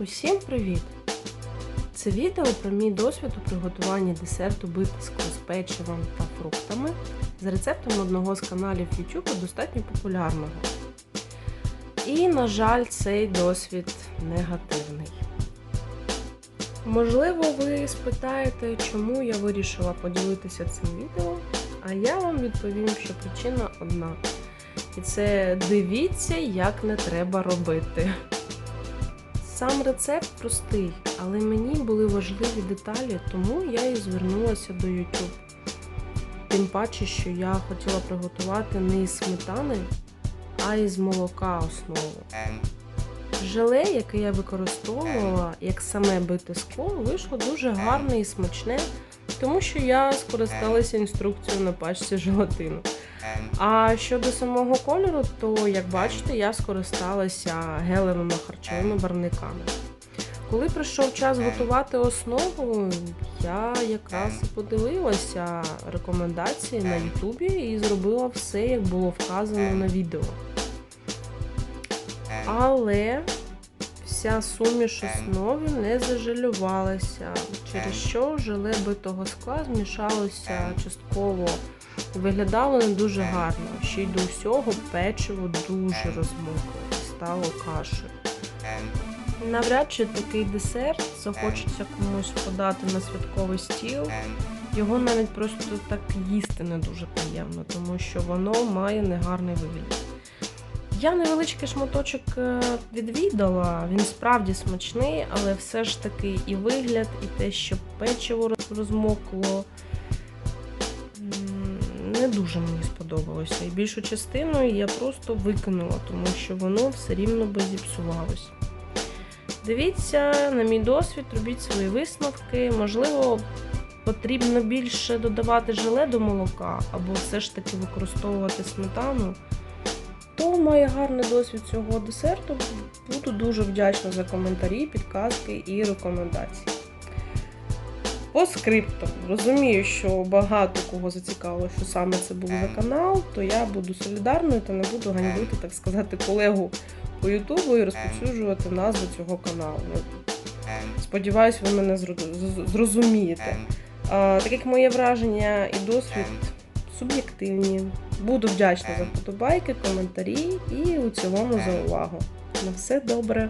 Усім привіт! Це відео про мій досвід у приготуванні десерту битиску з печивом та фруктами за рецептом одного з каналів YouTube достатньо популярного. І, на жаль, цей досвід негативний. Можливо, ви спитаєте, чому я вирішила поділитися цим відео, а я вам відповім, що причина одна. І це дивіться, як не треба робити. Сам рецепт простий, але мені були важливі деталі, тому я і звернулася до YouTube. Тим паче, що я хотіла приготувати не із сметани, а із молока основу. Желе, яке я використовувала, як саме бите скло, вийшло дуже гарне і смачне, тому що я скористалася інструкцією на пачці желатину. А щодо самого кольору, то як бачите, я скористалася гелевими харчовими барвниками. Коли прийшов час готувати основу, я якраз подивилася рекомендації на Ютубі і зробила все, як було вказано на відео. Але вся суміш основи не зажалювалася, через що желе битого скла змішалося частково виглядало не дуже гарно. Ще й до всього печиво дуже розмокло і стало кашею. Навряд чи такий десерт захочеться комусь подати на святковий стіл. Його навіть просто так їсти не дуже приємно, тому що воно має негарний вигляд. Я невеличкий шматочок е, відвідала, він справді смачний, але все ж таки і вигляд, і те, що печиво розмокло, не дуже мені сподобалося. І більшу частину я просто викинула, тому що воно все рівно би зіпсувалось. Дивіться на мій досвід, робіть свої висновки. Можливо, потрібно більше додавати желе до молока, або все ж таки використовувати сметану. Хто має гарний досвід цього десерту, буду дуже вдячна за коментарі, підказки і рекомендації. По скриптам. Розумію, що багато кого зацікавило, що саме це був за канал, то я буду солідарною та не буду ганьбити, так сказати, колегу по Ютубу і розповсюджувати назву цього каналу. Сподіваюсь, ви мене зрозумієте. Так як моє враження і досвід суб'єктивні. Буду вдячна за вподобайки, коментарі і у цілому за увагу. На все добре.